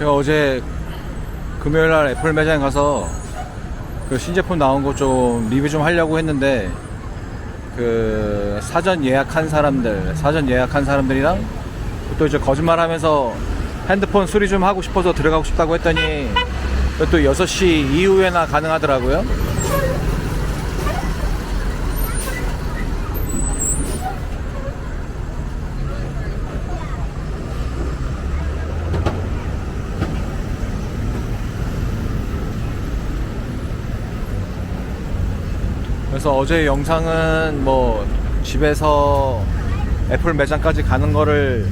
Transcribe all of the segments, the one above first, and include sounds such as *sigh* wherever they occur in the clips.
제가 어제 금요일 날 애플 매장에 가서 그 신제품 나온 거 좀 리뷰 좀 하려고 했는데 그 사전 예약한 사람들, 사전 예약한 사람들이랑 또 이제 거짓말 하면서 핸드폰 수리 좀 하고 싶어서 들어가고 싶다고 했더니 또 6시 이후에나 가능하더라고요. 그래서 어제 영상은 뭐 집에서 애플 매장까지 가는 거를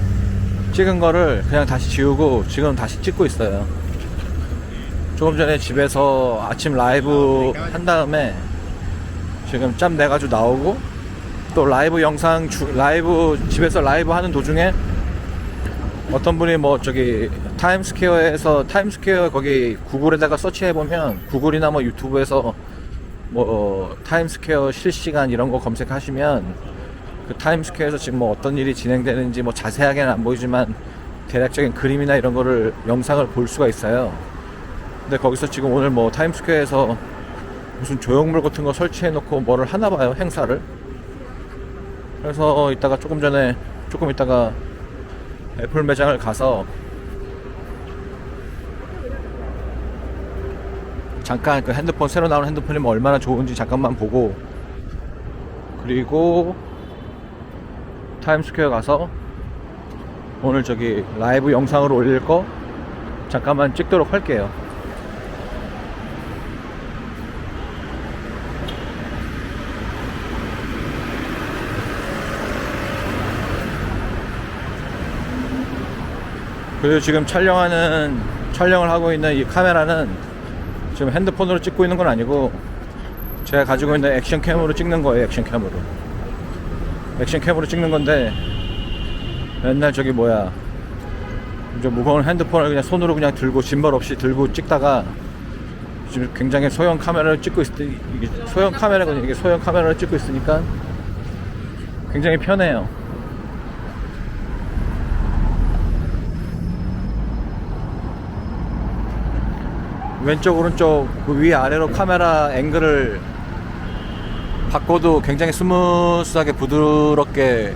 찍은 거를 그냥 다시 지우고 지금 다시 찍고 있어요. 조금 전에 집에서 아침 라이브 한 다음에 지금 짬 내가지고 나오고 또 라이브 영상 주, 라이브 집에서 라이브 하는 도중에 어떤 분이 뭐 저기 타임스퀘어에서 타임스퀘어 거기 구글에다가 서치해 보면 구글이나 뭐 유튜브에서 뭐 타임스퀘어 실시간 이런 거 검색하시면 그 타임스퀘어에서 지금 뭐 어떤 일이 진행되는지 뭐 자세하게는 안 보이지만 대략적인 그림이나 이런 거를 영상을 볼 수가 있어요. 근데 거기서 지금 오늘 뭐 타임스퀘어에서 무슨 조형물 같은 거 설치해 놓고 뭐를 하나 봐요 행사를. 그래서 이따가 조금 전에 조금 이따가 애플 매장을 가서 잠깐 그 핸드폰 새로 나온 핸드폰이 뭐 얼마나 좋은지 잠깐만 보고 그리고 타임스퀘어 가서 오늘 저기 라이브 영상으로 올릴 거 잠깐만 찍도록 할게요. 그리고 지금 촬영하는 촬영을 하고 있는 이 카메라는 지금 핸드폰으로 찍고 있는 건 아니고 제가 가지고 있는 액션캠으로 찍는 거예요 액션캠으로. 액션캠으로 찍는 건데 맨날 저기 뭐야 이제 무거운 핸드폰을 그냥 손으로 그냥 들고 짐벌 없이 들고 찍다가 지금 굉장히 소형 카메라를 찍고 있을 때 이게 소형 카메라거든요. 이게 소형 카메라를 찍고 있으니까 굉장히 편해요 왼쪽 오른쪽 그 위아래로 카메라 앵글을 바꿔도 굉장히 스무스하게 부드럽게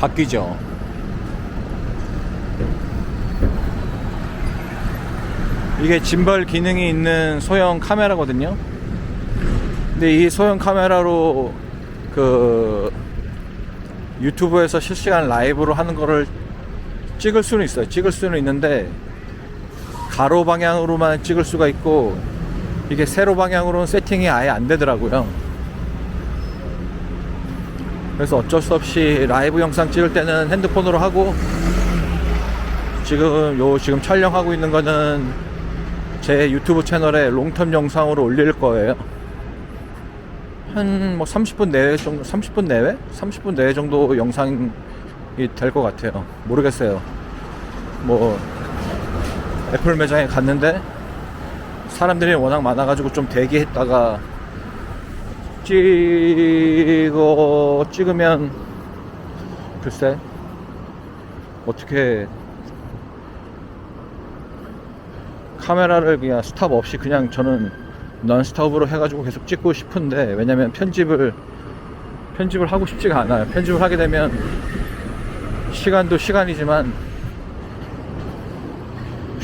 바뀌죠. 이게 짐벌 기능이 있는 소형 카메라거든요. 근데 이 소형 카메라로 그 유튜브에서 실시간 라이브로 하는 거를 찍을 수는 있어요. 찍을 수는 있는데 가로 방향으로만 찍을 수가 있고 이게 세로 방향으로는 세팅이 아예 안 되더라고요. 그래서 어쩔 수 없이 라이브 영상 찍을 때는 핸드폰으로 하고 지금 요 지금 촬영하고 있는 거는 제 유튜브 채널에 롱텀 영상으로 올릴 거예요. 한 뭐 30분 내외 정도 30분 내외? 30분 내외 정도 영상이 될 것 같아요. 모르겠어요. 뭐 애플 매장에 갔는데 사람들이 워낙 많아가지고 좀 대기했다가 찍어 찍으면 글쎄 어떻게 카메라를 그냥 스탑 없이 그냥 저는 넌스톱으로 해가지고 계속 찍고 싶은데 왜냐면 편집을 편집을 하고 싶지가 않아요. 편집을 하게 되면 시간도 시간이지만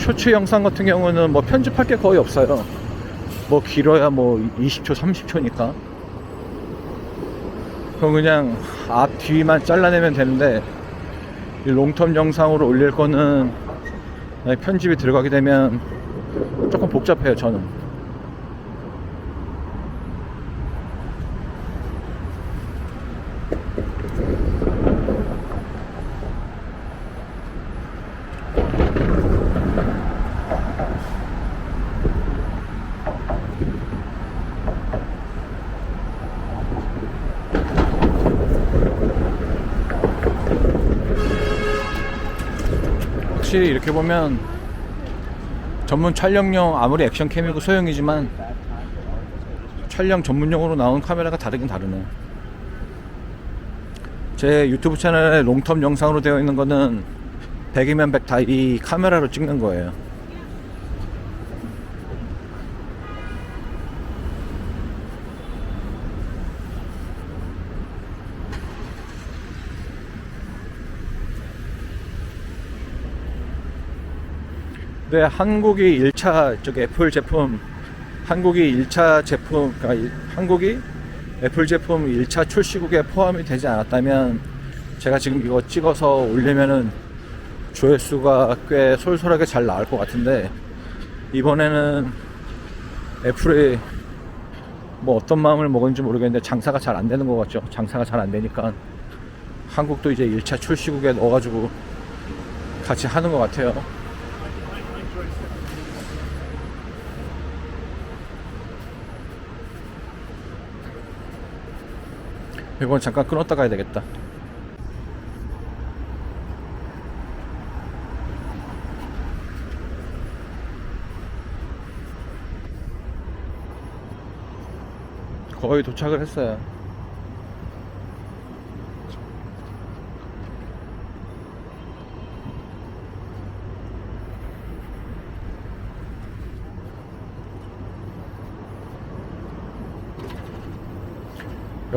쇼츠 영상 같은 경우는 뭐 편집할 게 거의 없어요. 뭐 길어야 뭐 20초, 30초니까. 그럼 그냥 앞 뒤만 잘라내면 되는데 이 롱텀 영상으로 올릴 거는 편집이 들어가게 되면 조금 복잡해요, 저는. 확실히 이렇게 보면 전문 촬영용 아무리 액션캠이고 소형이지만 촬영 전문용으로 나온 카메라가 다르긴 다르네. 제 유튜브 채널에 롱텀 영상으로 되어 있는 거는 100이면 100 다 이 카메라로 찍는 거예요. 네, 한국이 1차 저기 애플 제품 한국이 1차 제품 그러니까 일- 한국이 애플 제품 1차 출시국에 포함이 되지 않았다면 제가 지금 이거 찍어서 올리면은 조회수가 꽤 솔솔하게 잘 나올 것 같은데 이번에는 애플이 뭐 어떤 마음을 먹은지 모르겠는데 장사가 잘 안 되는 것 같죠. 장사가 잘 안 되니까 한국도 이제 1차 출시국에 넣어가지고 같이 하는 것 같아요. 이건 잠깐 끊었다 가야 되겠다. 거의 도착을 했어요.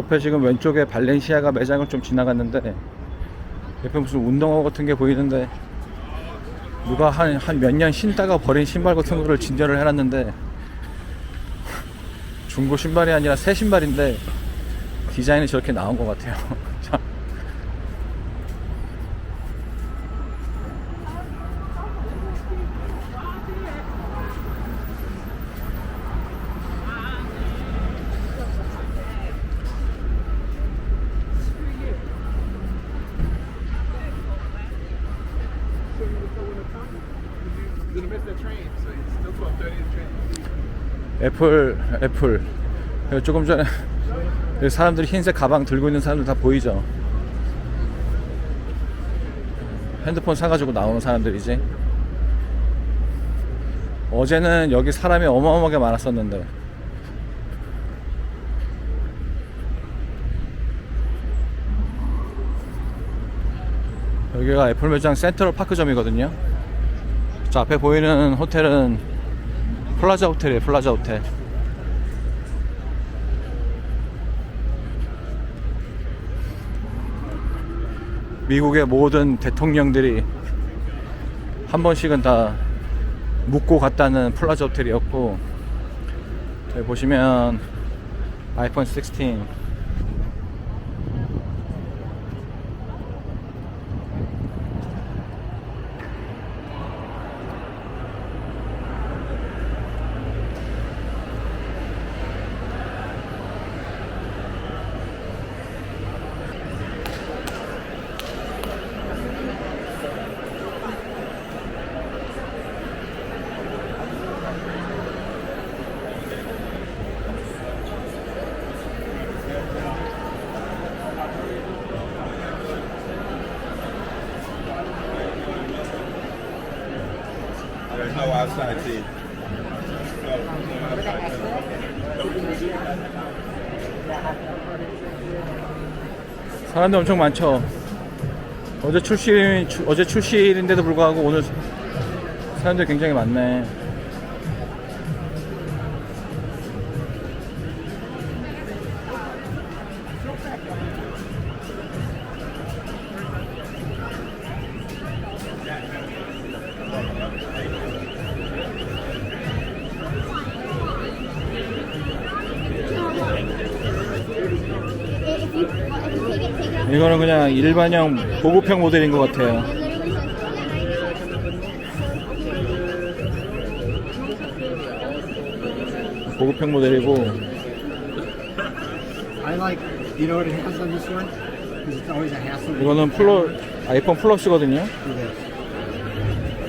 옆에 지금 왼쪽에 발렌시아가 매장을 좀 지나갔는데 옆에 무슨 운동화 같은 게 보이는데 누가 한 한 몇 년 신다가 버린 신발 같은 거를 진열을 해놨는데 중고 신발이 아니라 새 신발인데 디자인이 저렇게 나온 것 같아요. *laughs* 애플 애플 조금 전에 여기 사람들이 흰색 가방 들고 있는 사람들 다 보이죠? 핸드폰 사가지고 나오는 사람들이지. 어제는 여기 사람이 어마어마하게 많았었는데 여기가 애플 매장 센트럴 파크점이거든요. 저 앞에 보이는 호텔은 플라자 호텔이에요, 플라자 호텔. 미국의 모든 대통령들이 한 번씩은 다 묵고 갔다는 플라자 호텔이었고, 보시면 아이폰 16 No outside seat. 사람들 엄청 많죠. 어제 출시 주- 어제 출시일인데도 불구하고 오늘 사람들 굉장히 많네. 이거는 그냥 일반형 보급형 모델인 것 같아요. 보급형 모델이고 I like, you know what it has on this one? Because it's always a hassle. to 이거는 플러 아이폰 플러스거든요.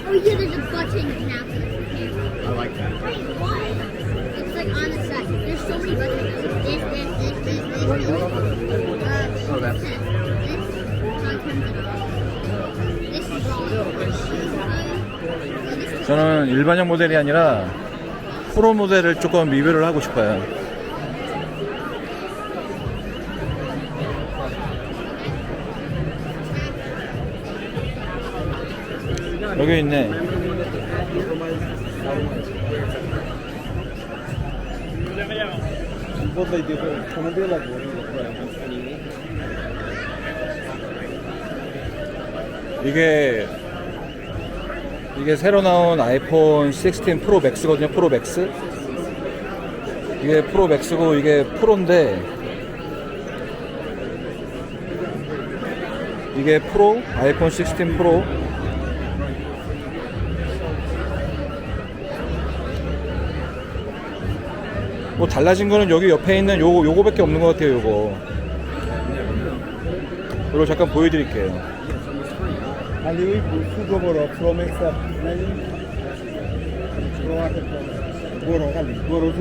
oh yeah, there's a button now. I like that. Like on the side. There's so many buttons. This, this, this, this, this, What- what? Uh, Oh, that's- this. Off. This is wrong. Uh, oh, 저는 일반형 모델이 아니라 프로 모델을 조금 리뷰를 하고 싶어요. 여기 있네. Como de la bola. 이게 이게 새로 나온 아이폰 16 프로 맥스거든요. 프로 맥스. 이게 프로 맥스고 이게 프로인데 이게 프로 아이폰 16 프로 뭐 달라진 거는 여기 옆에 있는 요거 요거밖에 없는 것 같아요. 요거. 이거 잠깐 보여드릴게요.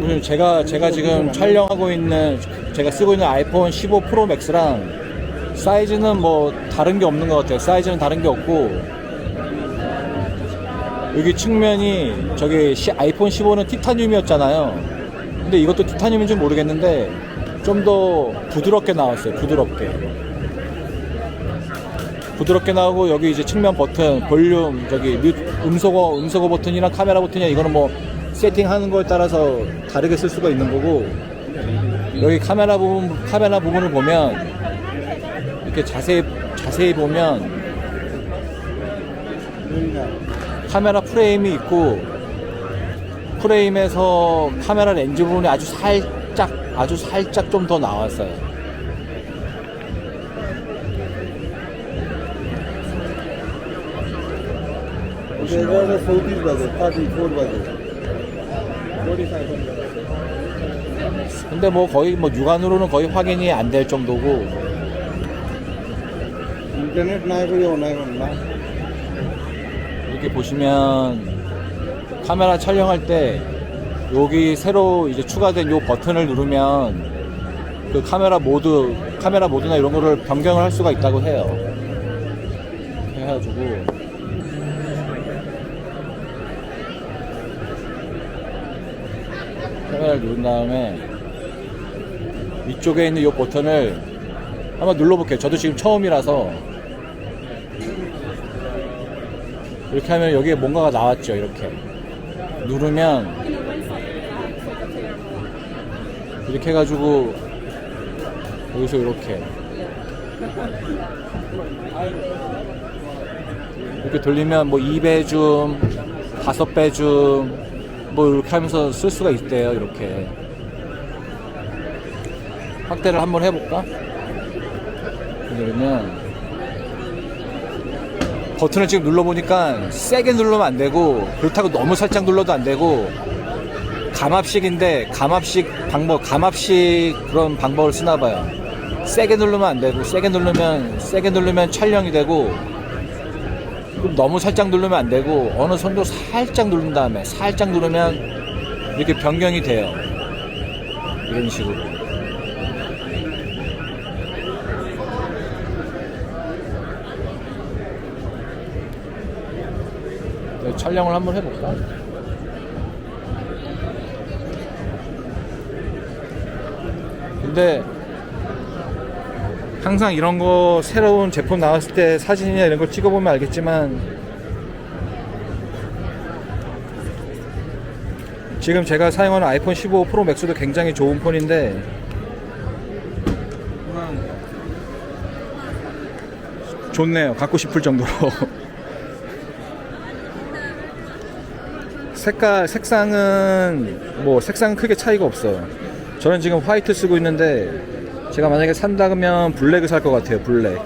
무슨 제가 제가 지금 촬영하고 있는 제가 쓰고 있는 아이폰 15 프로 맥스랑 사이즈는 뭐 다른 게 없는 것 같아요. 사이즈는 다른 게 없고 여기 측면이 저기 시- 아이폰 15는 티타늄이었잖아요. 근데 이것도 티타늄인지 모르겠는데 좀 더 부드럽게 나왔어요. 부드럽게. 부드럽게 나오고 여기 이제 측면 버튼, 볼륨, 저기 뮤, 음소거, 음소거 버튼이랑 카메라 버튼이야 이거는 뭐 세팅하는 거에 따라서 다르게 쓸 수가 있는 거고 여기 카메라 부분, 카메라 부분을 보면 이렇게 자세히 자세히 보면 카메라 프레임이 있고 프레임에서 카메라 렌즈 부분이 아주 살짝 아주 살짝 좀 더 나왔어요. There was a 40 budget, 34 budget. 4500. 근데 뭐 거의 뭐 육안으로는 거의 확인이 안 될 정도고 koi online na. 이렇게 보시면 카메라 촬영할 때 여기 새로 이제 추가된 요 버튼을 누르면 그 카메라 모드 카메라 모드나 이런 거를 변경을 할 수가 있다고 해요. 해가지고 카메라를 누른 다음에 위쪽에 있는 이 버튼을 한번 눌러볼게요. 저도 지금 처음이라서 이렇게 하면 여기에 뭔가가 나왔죠. 이렇게 누르면 이렇게 해가지고 여기서 이렇게 이렇게 돌리면 뭐 2배 줌, 5배 줌, 뭐 이렇게 하면서 쓸 수가 있대요. 이렇게 확대를 한번 해볼까? 그러면 버튼을 지금 눌러보니까 세게 누르면 안 되고 그렇다고 너무 살짝 눌러도 안 되고 감압식인데 감압식 방법 감압식 그런 방법을 쓰나 봐요. 세게 누르면 안 되고 세게 누르면 세게 누르면 촬영이 되고 너무 살짝 누르면 안 되고 어느 정도 살짝 누른 다음에 살짝 누르면 이렇게 변경이 돼요. 이런 식으로 촬영을 한번 해볼까? 근데 항상 이런 거 새로운 제품 나왔을 때 사진이나 이런 걸 찍어보면 알겠지만 지금 제가 사용하는 아이폰 15 프로 맥스도 굉장히 좋은 폰인데 좋네요. 갖고 싶을 정도로. *laughs* 색깔 색상은 뭐 색상은 크게 차이가 없어요. 저는 지금 화이트 쓰고 있는데 제가 만약에 산다면 블랙을 살 것 같아요. 블랙.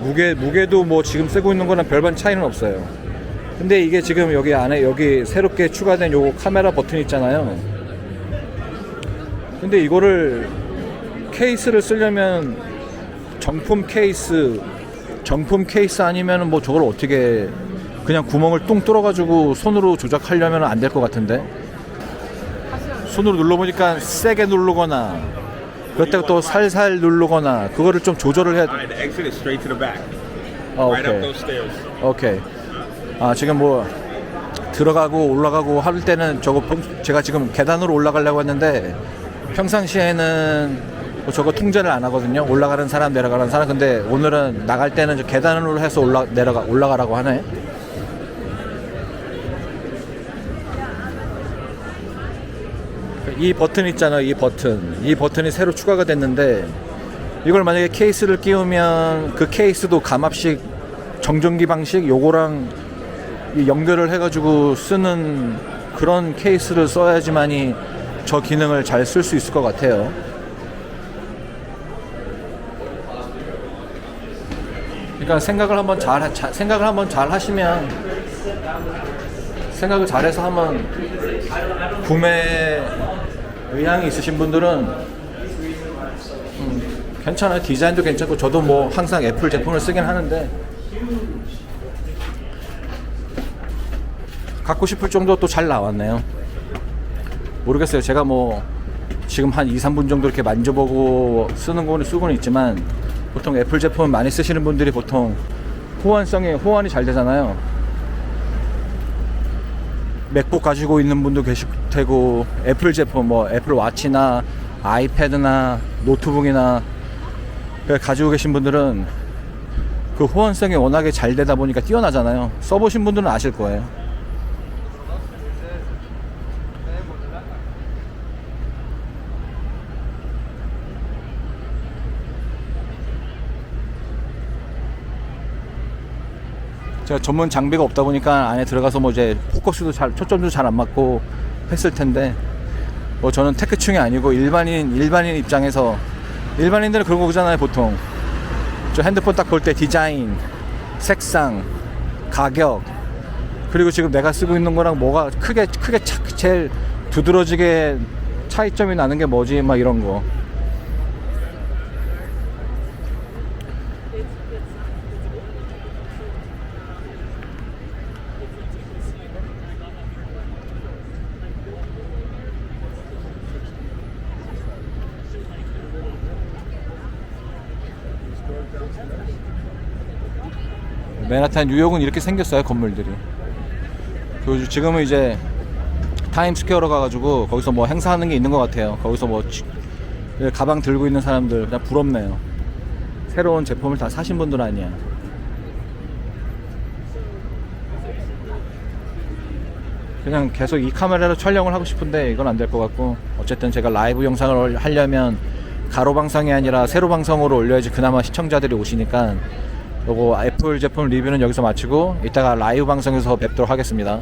무게 무게도 뭐 지금 쓰고 있는 거랑 별반 차이는 없어요. 근데 이게 지금 여기 안에 여기 새롭게 추가된 요거 카메라 버튼 있잖아요. 근데 이거를 케이스를 쓰려면 정품 케이스 정품 케이스 아니면 뭐 저걸 어떻게 그냥 구멍을 뚱 뚫어가지고 손으로 조작하려면 안 될 것 같은데 손으로 눌러보니까 세게 누르거나 그렇다고 또 살살 누르거나 그거를 좀 조절을 해야 돼. 아, 오케이. 오케이. 아 지금 뭐 들어가고 올라가고 할 때는 저거 평- 제가 지금 계단으로 올라가려고 했는데 평상시에는 뭐 저거 통제를 안 하거든요. 올라가는 사람 내려가는 사람. 근데 오늘은 나갈 때는 저 계단으로 해서 올라 내려가 올라가라고 하네. 이 버튼 있잖아. 이 버튼. 이 버튼이 새로 추가가 됐는데 이걸 만약에 케이스를 끼우면 그 케이스도 감압식 정전기 방식 요거랑 이 연결을 해가지고 쓰는 그런 케이스를 써야지만이 저 기능을 잘 쓸 수 있을 것 같아요. 그러니까 생각을 한번 잘 하- 자- 생각을 한번 잘 하시면 생각을 잘해서 한번 구매 의향이 있으신 분들은 음, 괜찮아요. 디자인도 괜찮고 저도 뭐 항상 애플 제품을 쓰긴 하는데 갖고 싶을 정도 또 잘 나왔네요. 모르겠어요. 제가 뭐 지금 한 2, 3분 정도 이렇게 만져보고 쓰는 거는 쓰고는 있지만 보통 애플 제품 많이 쓰시는 분들이 보통 호환성이 호환이 잘 되잖아요. 맥북 가지고 있는 분도 계실 테고 애플 제품 뭐 애플 와치나 아이패드나 노트북이나 그 가지고 계신 분들은 그 호환성이 워낙에 잘 되다 보니까 뛰어나잖아요. 써보신 분들은 아실 거예요. 제가 전문 장비가 없다 보니까 안에 들어가서 뭐 이제 포커스도 잘 초점도 잘 안 맞고 했을 텐데 뭐 저는 테크충이 아니고 일반인 일반인 입장에서 일반인들은 그런 거 보잖아요 보통. 저 핸드폰 딱 볼 때 디자인 색상 가격 그리고 지금 내가 쓰고 있는 거랑 뭐가 크게 크게 차, 제일 두드러지게 차이점이 나는 게 뭐지? 막 이런 거 맨하탄 뉴욕은 이렇게 생겼어요 건물들이. 그리고 지금은 이제 타임스퀘어로 가가지고 거기서 뭐 행사하는 게 있는 것 같아요. 거기서 뭐 지- 가방 들고 있는 사람들 그냥 부럽네요. 새로운 제품을 다 사신 분들 아니야. 그냥 계속 이 카메라로 촬영을 하고 싶은데 이건 안 될 것 같고 어쨌든 제가 라이브 영상을 하려면 가로 방송이 아니라 세로 방송으로 올려야지 그나마 시청자들이 오시니까 요거 애플 제품 리뷰는 여기서 마치고 이따가 라이브 방송에서 뵙도록 하겠습니다.